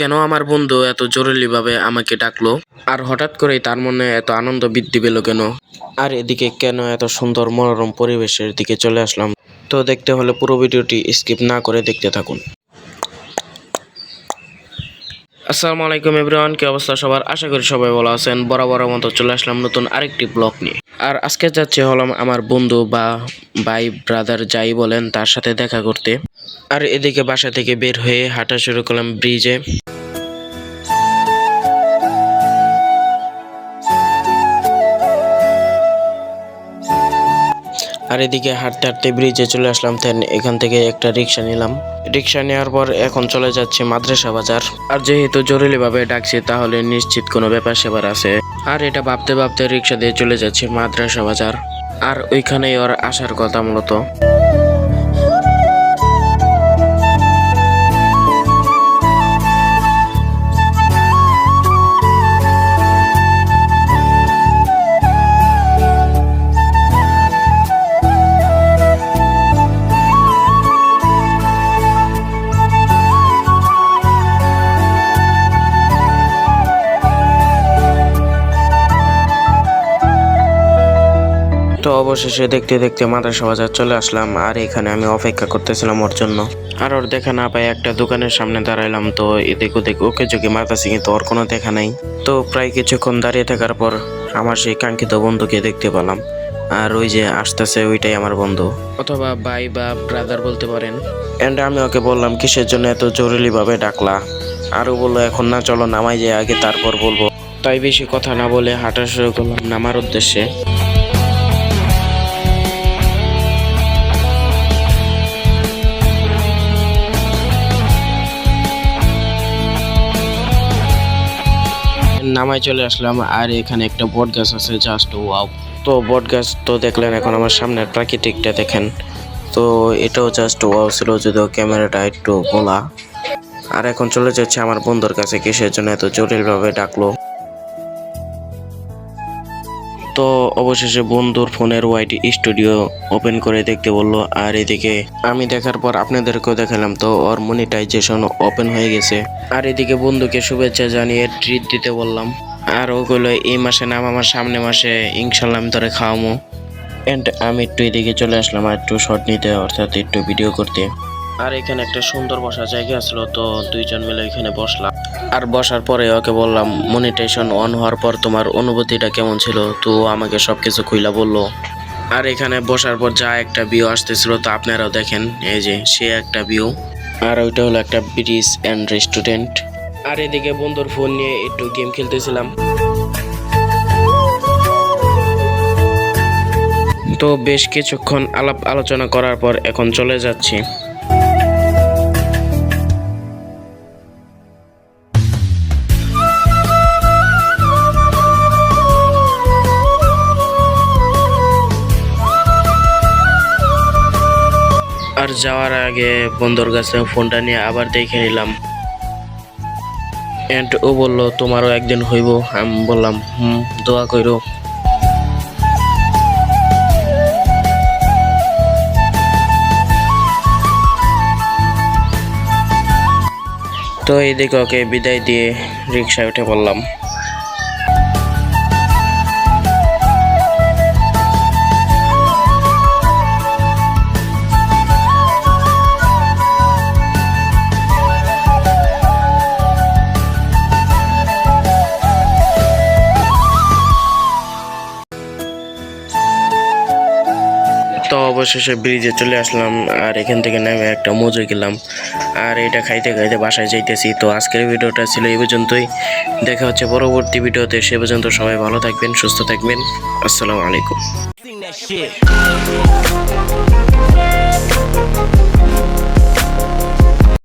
কেন আমার বন্ধু এত জরুরিভাবে আমাকে ডাকলো? আর হঠাৎ করে তার মনে এত আনন্দ বৃদ্ধি পেল কেন? আর এদিকে কেন এত সুন্দর মনোরম পরিবেশের দিকে চলে আসলাম? তো দেখতে হলে পুরো ভিডিওটি স্কিপ না করে দেখতে থাকুন। আসসালামু আলাইকুম এভরিওয়ান, কি অবস্থা সবার? আশা করি সবাই ভালো আছেন। বরাবর মতো চলে আসলাম নতুন আরেকটি ব্লগ নিয়ে। আর আজকে যাচ্ছে হলাম আমার বন্ধু বা ভাই ব্রাদার যাই বলেন, তার সাথে দেখা করতে। আর এদিকে বাসা থেকে বের হয়ে হাঁটা শুরু করলাম ব্রিজে আর এদিকে হাঁটতে হাঁটতে ব্রিজে চলে আসলাম তেন এখান থেকে একটা রিক্সা নিলাম। রিক্সা নেওয়ার পর এখন চলে যাচ্ছে মাদ্রাসা বাজার। আর যেহেতু জরুরিভাবে ডাকছি, তাহলে নিশ্চিত কোনো ব্যাপার সেবার আছে। আর এটা ভাবতে ভাবতে রিক্সা দিয়ে চলে যাচ্ছে মাদ্রাসা বাজার। আর ওইখানেই ওর আসার কথা মূলত। তো অবশেষে দেখতে দেখতে মাদ্রাসা বাজার চলে আসলাম আর এখানে আমি অপেক্ষা করতেছিলাম ওর জন্য। আর ওর দেখা না পাই একটা দোকানের সামনে দাঁড়াইলাম তো এদিক ওদিক ওকে যোগে মাতাছি কিন্তু ওর কোনো দেখা নাই। তো প্রায় কিছুক্ষণ দাঁড়িয়ে থাকার পর আমার সেই কাঙ্ক্ষিত বন্ধুকে দেখতে পেলাম আর ওই যে আসতেছে ওইটাই আমার বন্ধু। অথবা ভাই বা ব্রাদার বলতে পারেন। এন্ড আমি ওকে বললাম কিসের জন্য এত জরুরিভাবে ডাকলা? আরও বলল এখন না চলো নামাই যে আগে তারপর বলব। তাই বেশি কথা না বলে হাঁটা শুরু করলাম নামার উদ্দেশ্যে। নামায় চলে আসলাম, আর এখানে একটা বট গাছ আছে জাস্ট ওয়াও তো বট গাছ তো দেখলেন এখন আমার সামনের প্রাকৃতিকটা দেখেন। তো এটাও জাস্ট ওয়াও ছিল, যদিও ক্যামেরাটা একটু বলা আর এখন চলে যাচ্ছে আমার বন্ধুর কাছে, কিসের জন্য এত জটিলভাবে ডাকলো। তো অবশেষে বন্ধুর ফোনের ওয়াইটি স্টুডিও ওপেন করে দেখতে বলল, আর এদিকে আমি দেখার পর আপনাদেরকেও দেখালাম। তো ওর মনিটাইজেশন ওপেন হয়ে গেছে। আর এদিকে বন্ধুকে শুভেচ্ছা জানিয়ে ট্রিট দিতে বললাম। আর ওগুলো এই মাসে নাম আমার সামনে মাসে ইনশাল্লাহ আমি তোরে খাওয়ামো। এন্ড আমি একটু এদিকে চলে আসলাম, আর একটু শর্ট নিতে, অর্থাৎ একটু ভিডিও করতে। আর এখানে একটা সুন্দর বসার জায়গা আসলো তো দুইজন মিলে এখানে বসলাম। আর বসার পরে ওকে বললাম মনিটেশন অন হওয়ার পর তোমার অনুভূতিটা কেমন ছিল? তো আমাকে সবকিছু খুইলা বলল। আর এখানে বসার পর যা একটা ভিউ আসতেছিল, তো আপনারাও দেখেন, এই যে সে একটা ভিউ আর ওইটা হলো একটা ব্রিজ অ্যান্ড রেস্টুরেন্ট আর এদিকে বন্ধুর ফোন নিয়ে একটু গেম খেলতেছিলাম। তো বেশ কিছুক্ষণ আলাপ আলোচনা করার পর এখন চলে যাচ্ছি। আর যাওয়ার আগে বন্ধুর কাছে ফোনটা নিয়ে আবার দেখে নিলাম। এন্ড ও বলল, তোমারও একদিন হইব। আমি বললাম, হুম, দোয়া কইরো। তো এইদিকে ওকে বিদায় দিয়ে রিক্সায় উঠে পড়লাম। অবশেষে ব্রিজে চলে আসলাম, আর এখান থেকে নামে একটা মজু গেলাম আর এটা খাইতে খাইতে বাসায় যাইতেছি। তো আজকের ভিডিওটা ছিল এই পর্যন্তই। দেখা হচ্ছে পরবর্তী ভিডিওতে। সে পর্যন্ত সবাই ভালো থাকবেন, সুস্থ থাকবেন। আসসালামু আলাইকুম.